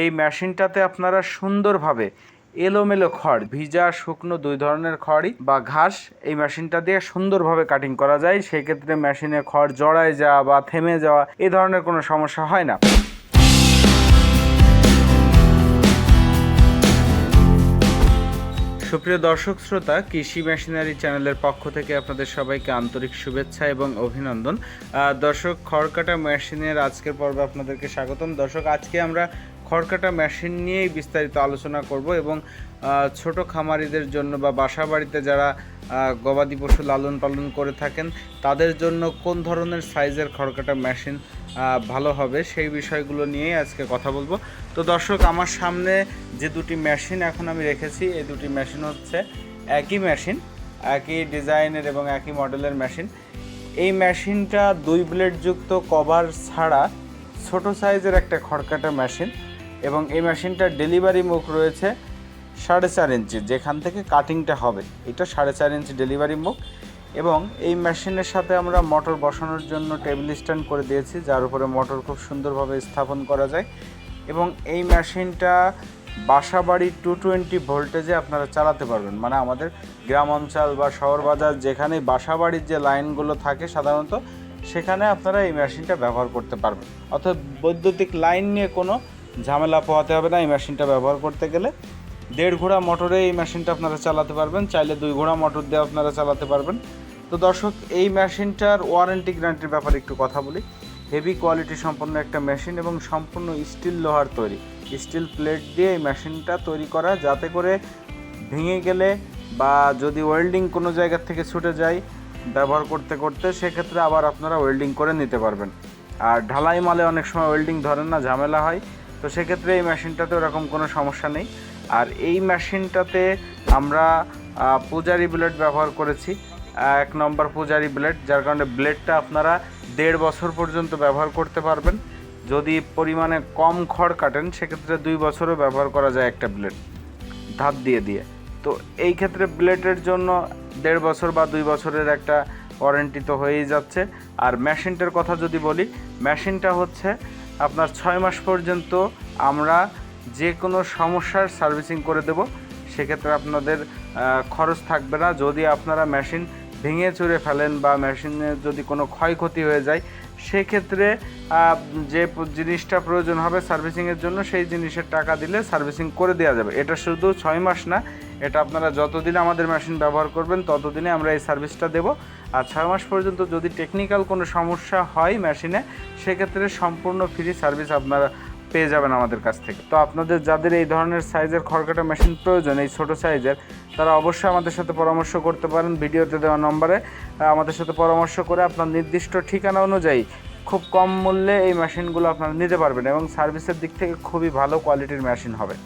এই মেশিনটাতে আপনারা সুন্দরভাবে এলোমেলো খড়, ভিজা, শুকনো দুই ধরনের খড়ই বা ঘাস এই মেশিনটা দিয়ে সুন্দরভাবে কাটিং করা যায়। সেই ক্ষেত্রে মেশিনে খড় জড়ায় যাওয়া বা থেমে যাওয়া এই ধরনের কোনো সমস্যা হয় না। সুপ্রিয় দর্শক, শ্রোতা, কৃষি মেশিনারি চ্যানেলের পক্ষ থেকে আপনাদের সবাইকে আন্তরিক শুভেচ্ছা এবং অভিনন্দন। দর্শক খড়কাটা মেশিনের আজকের পর্বে আপনাদেরকে স্বাগতম। দর্শক, আজকে আমরা খড়কাটা মেশিন নিয়েই বিস্তারিত আলোচনা করব এবং ছোট খামারিদের জন্য বা বাসা বাড়িতে যারা গবাদি পশু লালন পালন করে থাকেন, তাদের জন্য কোন ধরনের সাইজের খড়কাটা মেশিন ভালো হবে সেই বিষয়গুলো নিয়েই আজকে কথা বলব। তো দর্শক, আমার সামনে যে দুটি মেশিন এখন আমি রেখেছি, এই দুটি মেশিন হচ্ছে একই মেশিন একই ডিজাইনের এবং একই মডেলের মেশিন এই মেশিনটা দুই ব্লেড যুক্ত কভার ছাড়া ছোট সাইজের একটা খড়কাটা মেশিন এবং এই মেশিনটার ডেলিভারি মুখ রয়েছে সাড়ে চার ইঞ্চি, যেখান থেকে কাটিংটা হবে। এটা সাড়ে চার ইঞ্চি ডেলিভারি মুখ এবং এই মেশিনের সাথে আমরা মোটর বসানোর জন্য টেবিল স্ট্যান্ড করে দিয়েছি, যার উপরে মোটর খুব সুন্দরভাবে স্থাপন করা যায় এবং এই মেশিনটা বাসা বাড়ি টু টোয়েন্টি ভোল্টেজে আপনারা চালাতে পারবেন। মানে আমাদের গ্রাম অঞ্চল বা শহর বাজার যেখানে বাসা বাড়ির যে লাইনগুলো থাকে সাধারণত, সেখানে আপনারা এই মেশিনটা ব্যবহার করতে পারবেন। অর্থাৎ বৈদ্যুতিক লাইন নিয়ে কোনো ঝামেলা পোহাতে হবে না, এই মেশিনটা ব্যবহার করতে গেলে। দেড় ঘোড়া মোটরে এই মেশিনটা আপনারা চালাতে পারবেন, চাইলে দুই ঘোড়া মোটর দিয়ে আপনারা চালাতে পারবেন। তো দর্শক, এই মেশিনটার ওয়ারেন্টি গ্যারান্টির ব্যাপারে একটু কথা বলি। হেভি কোয়ালিটি সম্পন্ন একটা মেশিন এবং সম্পূর্ণ স্টিল লোহার তৈরি। স্টিল প্লেট দিয়ে এই মেশিনটা তৈরি করা, যাতে করে ভেঙে গেলে বা যদি ওয়েল্ডিং কোনো জায়গা থেকে ছুটে যায় ব্যবহার করতে করতে, সেক্ষেত্রে আবার আপনারা ওয়েল্ডিং করে নিতে পারবেন। আর ঢালাই মালে অনেক সময় ওয়েল্ডিং ধরেন না, ঝামেলা হয়। তো সেক্ষেত্রে এই মেশিনটাতে ওরকম কোনো সমস্যা নেই। আর এই মেশিনটাতে আমরা পূজারি ব্লেড ব্যবহার করেছি। এক নম্বর পূজারি ব্লেড, যার কারণে ব্লেডটা আপনারা দেড় বছর পর্যন্ত ব্যবহার করতে পারবেন। যদি পরিমাণে কম খড় কাটেন, সেক্ষেত্রে দুই বছরও ব্যবহার করা যায় একটা ব্লেড ধাপ দিয়ে দিয়ে। তো এই ক্ষেত্রে ব্লেডের জন্য দেড় বছর বা দুই বছরের একটা ওয়ারেন্টি তো হয়েই যাচ্ছে। আর মেশিনটার কথা যদি বলি, মেশিনটা হচ্ছে আপনার ছয় মাস পর্যন্ত আমরা যে কোনো সমস্যার সার্ভিসিং করে দেব। সেক্ষেত্রে আপনাদের খরচ থাকবে না। যদি আপনারা মেশিন ভেঙে চুরে ফেলেন বা মেশিনে যদি কোনো ক্ষয়ক্ষতি হয়ে যায়, সেক্ষেত্রে যে জিনিসটা প্রয়োজন হবে সার্ভিসিংয়ের জন্য, সেই জিনিসের টাকা দিলে সার্ভিসিং করে দেওয়া যাবে। এটা শুধু ছয় মাস না এটা আপনারা যতদিন আমাদের মেশিন ব্যবহার করবেন, ততদিনে আমরা এই সার্ভিসটা দেব। আর ছয় মাস পর্যন্ত যদি টেকনিক্যাল কোনো সমস্যা হয় মেশিনে সেক্ষেত্রে সম্পূর্ণ ফ্রি সার্ভিস আপনারা পেয়ে যাবেন আমাদের কাছ থেকে। তো আপনাদের যাদের এই ধরনের সাইজের খড়কাটা মেশিন প্রয়োজন, এই ছোট সাইজের তারা অবশ্যই আমাদের সাথে পরামর্শ করতে পারেন ভিডিওতে দেওয়া নম্বরে। আমাদের সাথে পরামর্শ করে আপনার নির্দিষ্ট ঠিকানা অনুযায়ী খুব কম মূল্যে এই মেশিনগুলো আপনারা নিতে পারবেন এবং সার্ভিসের দিক থেকে খুবই ভালো কোয়ালিটির মেশিন হবে।